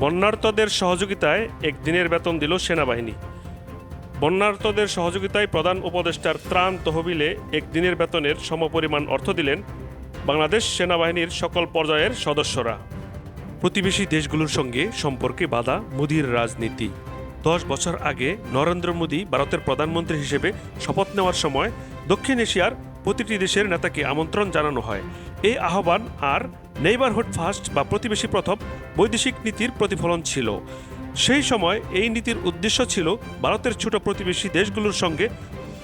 বন্যার্তদের সহযোগিতায় একদিনের বেতন দিল সেনাবাহিনী। বন্যার্তদের সহযোগিতায় প্রধান উপদেষ্টার ত্রাণ তহবিলে একদিনের বেতনের সমপরিমাণ অর্থ দিলেন বাংলাদেশ সেনাবাহিনীর সকল পর্যায়ের সদস্যরা। প্রতিবেশী দেশগুলোর সঙ্গে সম্পর্কে বাধা মোদির রাজনীতি। দশ বছর আগে নরেন্দ্র মোদী ভারতের প্রধানমন্ত্রী হিসেবে শপথ নেওয়ার সময় দক্ষিণ এশিয়ার প্রতিটি দেশের নেতাকে আমন্ত্রণ জানানো হয়। এই আহ্বান আর নেইবারহুড ফার্স্ট বা প্রতিবেশী প্রথম বৈদেশিক নীতির প্রতিফলন ছিল। সেই সময় এই নীতির উদ্দেশ্য ছিল ভারতের ছোট প্রতিবেশী দেশগুলোর সঙ্গে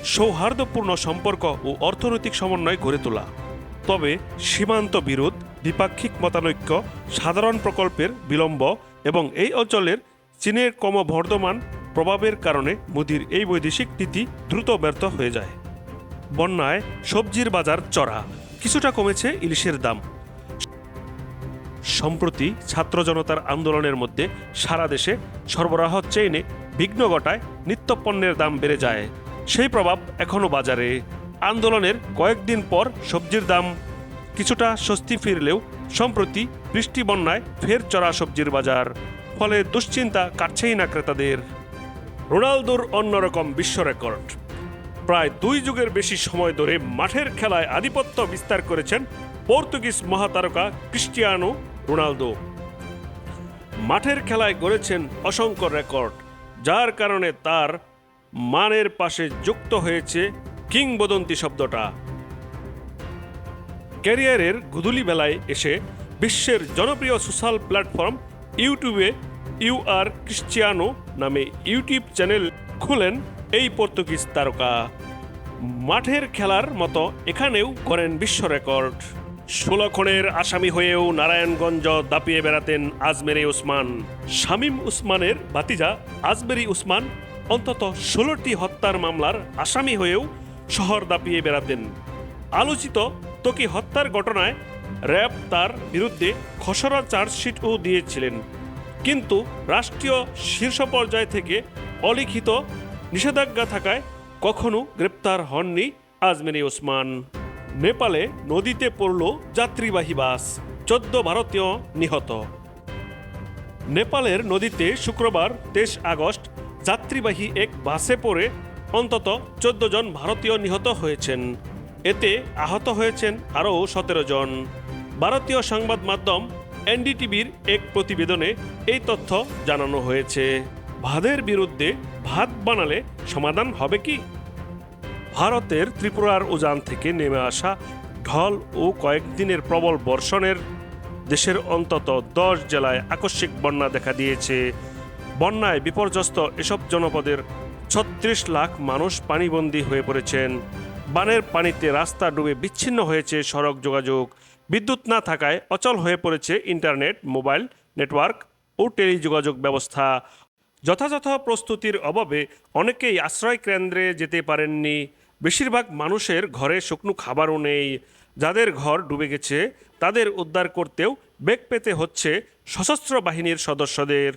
সৌহার্দ্যপূর্ণ সম্পর্ক ও অর্থনৈতিক সমন্বয় গড়ে তোলা। তবে সীমান্ত বিরোধ, দ্বিপাক্ষিক মতানৈক্য, সাধারণ প্রকল্পের বিলম্ব এবং এই অঞ্চলের চীনের ক্রমবর্ধমান প্রভাবের কারণে মোদির এই বৈদেশিক নীতি দ্রুত ব্যর্থ হয়ে যায়। বন্যায় সবজির বাজার চড়া। কিছুটা কমেছে ইলিশের দাম। সম্প্রতি ছাত্র জনতার আন্দোলনের মধ্যে সারা দেশে সরবরাহ চেইনে বিঘ্ন ঘটায় নিত্যপণ্যের দাম বেড়ে যায়। সেই প্রভাব এখনও বাজারে। আন্দোলনের কয়েকদিন পর সবজির দাম কিছুটা স্বস্তি ফিরলেও সম্প্রতি বৃষ্টি বন্যায় ফের চড়া সবজির বাজার। ফলে দুশ্চিন্তা কাটছেই না ক্রেতাদের। রোনালদোর অন্যরকম বিশ্ব রেকর্ড। প্রায় দুই যুগের বেশি সময় ধরে মাঠের খেলায় আধিপত্য বিস্তার করেছেন পর্তুগিজ মহাতারকা ক্রিস্টিয়ানো রোনালদো। মাঠের খেলায় গড়েছেন অসংখ্য রেকর্ড, যার কারণে তার মানের পাশে যুক্ত হয়েছে কিংবদন্তি শব্দটা। ক্যারিয়ারের গুদুলি বেলায় এসে বিশ্বের জনপ্রিয় সোশ্যাল প্ল্যাটফর্ম ইউটিউবে ইউ আর ক্রিশ্চিয়ানো নামে ইউটিউব চ্যানেল খুলেন এই পর্তুগিজ তারকা মাঠের খেলার মতো এখানেও করেন বিশ্ব রেকর্ড। ষোলো খুনের আসামি হয়েও নারায়ণগঞ্জ দাপিয়ে বেড়াতেন আজমেরি উসমান। শামীম উসমানের ভাতিজা আজমেরি উসমান অন্তত ষোলোটি হত্যার মামলার আসামি হয়েও শহর দাপিয়ে বেড়াতেন। আলোচিত তোকি হত্যার ঘটনায় র্যাব তার বিরুদ্ধে খসড়া চার্জশিটও দিয়েছিলেন। কিন্তু রাষ্ট্রীয় শীর্ষ পর্যায় থেকে অলিখিত নিষেধাজ্ঞা থাকায় কখনো গ্রেপ্তার হননি আজমেরি ওসমান। নেপালে নদীতে পড়ল যাত্রীবাহী বাস, চোদ্দ ভারতীয় নিহত। নেপালের নদীতে শুক্রবার তেইশ আগস্ট যাত্রীবাহী এক বাসে পড়ে অন্তত চোদ্দ জন ভারতীয় নিহত হয়েছেন। এতে আহত হয়েছেন আরও সতেরো জন। ভারতীয় সংবাদ মাধ্যম এনডিটিভির এক প্রতিবেদনে এই তথ্য জানানো হয়েছে। ভাদের বিরুদ্ধে ভাত বানালে সমাধান হবে কি? ভারতের ত্রিপুরার উজান থেকে নেমে আসা ঢল ও কয়েকদিনের প্রবল বর্ষণের দেশের অন্তত দশ জেলায় আকস্মিক বন্যা দেখা দিয়েছে। বন্যায় বিপর্যস্ত এসব জনপদের ছত্রিশ লাখ মানুষ পানিবন্দী হয়ে পড়েছেন। বানের পানিতে রাস্তা ডুবে বিচ্ছিন্ন হয়েছে সড়ক যোগাযোগ। বিদ্যুৎ না থাকায় অচল হয়ে পড়েছে ইন্টারনেট, মোবাইল নেটওয়ার্ক ও টেলিযোগাযোগ ব্যবস্থা। যথাযথ প্রস্তুতির অভাবে অনেকেই আশ্রয় কেন্দ্রে যেতে পারেননি। বেশিরভাগ মানুষের ঘরে শুকনো খাবারও নেই। যাদের ঘর ডুবে গেছে, তাদের উদ্ধার করতেও বেগ পেতে হচ্ছে সশস্ত্র বাহিনীর সদস্যদের।